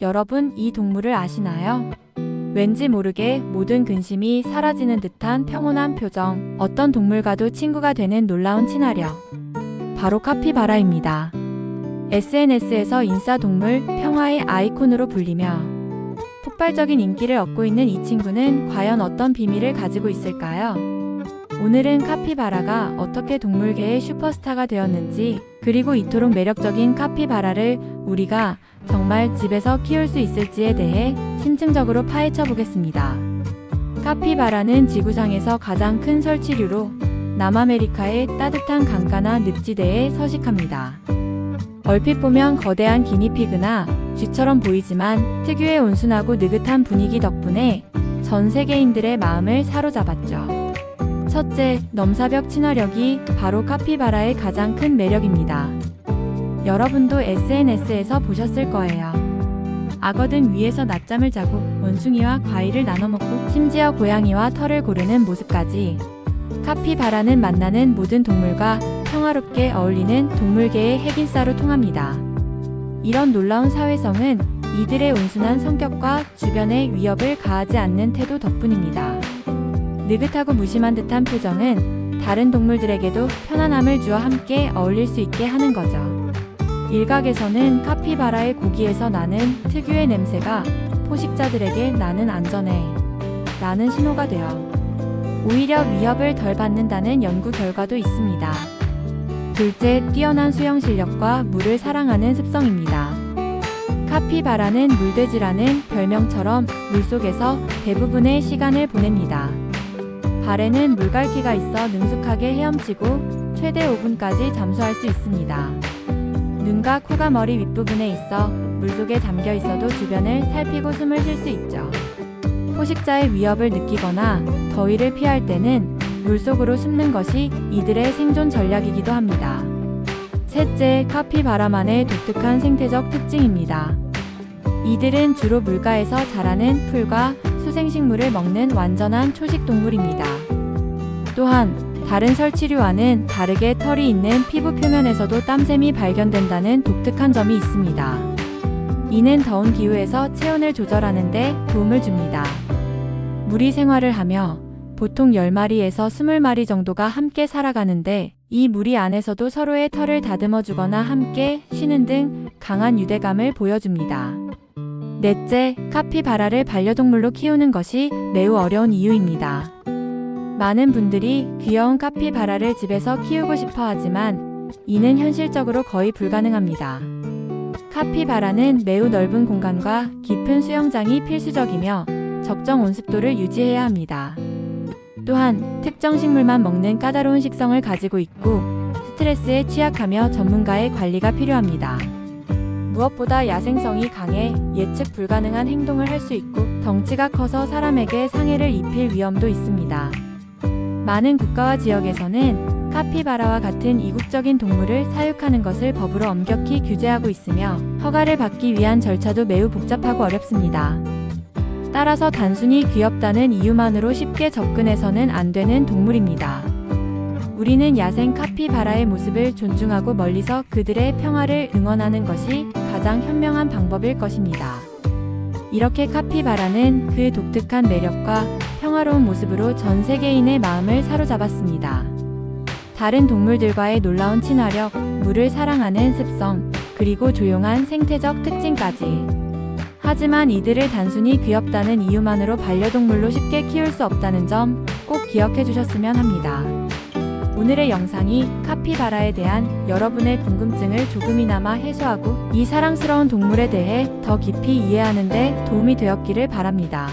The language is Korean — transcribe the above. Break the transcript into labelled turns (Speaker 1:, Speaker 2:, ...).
Speaker 1: 여러분 이 동물을 아시나요? 왠지 모르게 모든 근심이 사라지는 듯한 평온한 표정, 어떤 동물과도 친구가 되는 놀라운 친화력. 바로 카피바라입니다. SNS에서 인싸동물 평화의 아이콘으로 불리며 폭발적인 인기를 얻고 있는 이 친구는 과연 어떤 비밀을 가지고 있을까요? 오늘은 카피바라가 어떻게 동물계의 슈퍼스타가 되었는지, 그리고 이토록 매력적인 카피바라를 우리가 정말 집에서 키울 수 있을지에 대해 심층적으로 파헤쳐 보겠습니다. 카피바라는 지구상에서 가장 큰 설치류로 남아메리카의 따뜻한 강가나 늪지대에 서식합니다. 얼핏 보면 거대한 기니피그나 쥐처럼 보이지만 특유의 온순하고 느긋한 분위기 덕분에 전 세계인들의 마음을 사로잡았죠. 첫째, 넘사벽 친화력이 바로 카피바라의 가장 큰 매력입니다. 여러분도 SNS에서 보셨을 거예요. 악어등 위에서 낮잠을 자고 원숭이와 과일을 나눠 먹고 심지어 고양이와 털을 고르는 모습까지 카피바라는 만나는 모든 동물과 평화롭게 어울리는 동물계의 핵인싸로 통합니다. 이런 놀라운 사회성은 이들의 온순한 성격과 주변의 위협을 가하지 않는 태도 덕분입니다. 느긋하고 무심한 듯한 표정은 다른 동물들에게도 편안함을 주어 함께 어울릴 수 있게 하는 거죠. 일각에서는 카피바라의 고기에서 나는 특유의 냄새가 포식자들에게 나는 안전해 라는 신호가 되어 오히려 위협을 덜 받는다는 연구 결과도 있습니다. 둘째, 뛰어난 수영 실력과 물을 사랑하는 습성입니다. 카피바라는 물돼지라는 별명처럼 물속에서 대부분의 시간을 보냅니다. 발에는 물갈퀴가 있어 능숙하게 헤엄치고 최대 5분까지 잠수할 수 있습니다. 눈과 코가 머리 윗부분에 있어 물속에 잠겨 있어도 주변을 살피고 숨을 쉴 수 있죠. 포식자의 위협을 느끼거나 더위를 피할 때는 물속으로 숨는 것이 이들의 생존 전략이기도 합니다. 셋째, 카피바라만의 독특한 생태적 특징입니다. 이들은 주로 물가에서 자라는 풀과 수생식물을 먹는 완전한 초식 동물입니다. 또한 다른 설치류와는 다르게 털이 있는 피부 표면에서도 땀샘이 발견된다는 독특한 점이 있습니다. 이는 더운 기후에서 체온을 조절하는 데 도움을 줍니다. 무리 생활을 하며 보통 10마리에서 20마리 정도가 함께 살아가는데 이 무리 안에서도 서로의 털을 다듬어 주거나 함께 쉬는 등 강한 유대감을 보여줍니다. 넷째, 카피바라를 반려동물로 키우는 것이 매우 어려운 이유입니다. 많은 분들이 귀여운 카피바라를 집에서 키우고 싶어 하지만 이는 현실적으로 거의 불가능합니다. 카피바라는 매우 넓은 공간과 깊은 수영장이 필수적이며 적정 온습도를 유지해야 합니다. 또한 특정 식물만 먹는 까다로운 식성을 가지고 있고 스트레스에 취약하며 전문가의 관리가 필요합니다. 무엇보다 야생성이 강해 예측 불가능한 행동을 할 수 있고 덩치가 커서 사람에게 상해를 입힐 위험도 있습니다. 많은 국가와 지역에서는 카피바라와 같은 이국적인 동물을 사육하는 것을 법으로 엄격히 규제하고 있으며 허가를 받기 위한 절차도 매우 복잡하고 어렵습니다. 따라서 단순히 귀엽다는 이유만으로 쉽게 접근해서는 안 되는 동물입니다. 우리는 야생 카피바라의 모습을 존중하고 멀리서 그들의 평화를 응원하는 것이 가장 현명한 방법일 것입니다. 이렇게 카피바라는 그 독특한 매력과 평화로운 모습으로 전 세계인의 마음을 사로잡았습니다. 다른 동물들과의 놀라운 친화력, 물을 사랑하는 습성, 그리고 조용한 생태적 특징까지. 하지만 이들을 단순히 귀엽다는 이유만으로 반려동물로 쉽게 키울 수 없다는 점 꼭 기억해 주셨으면 합니다. 오늘의 영상이 카피바라에 대한 여러분의 궁금증을 조금이나마 해소하고 이 사랑스러운 동물에 대해 더 깊이 이해하는 데 도움이 되었기를 바랍니다.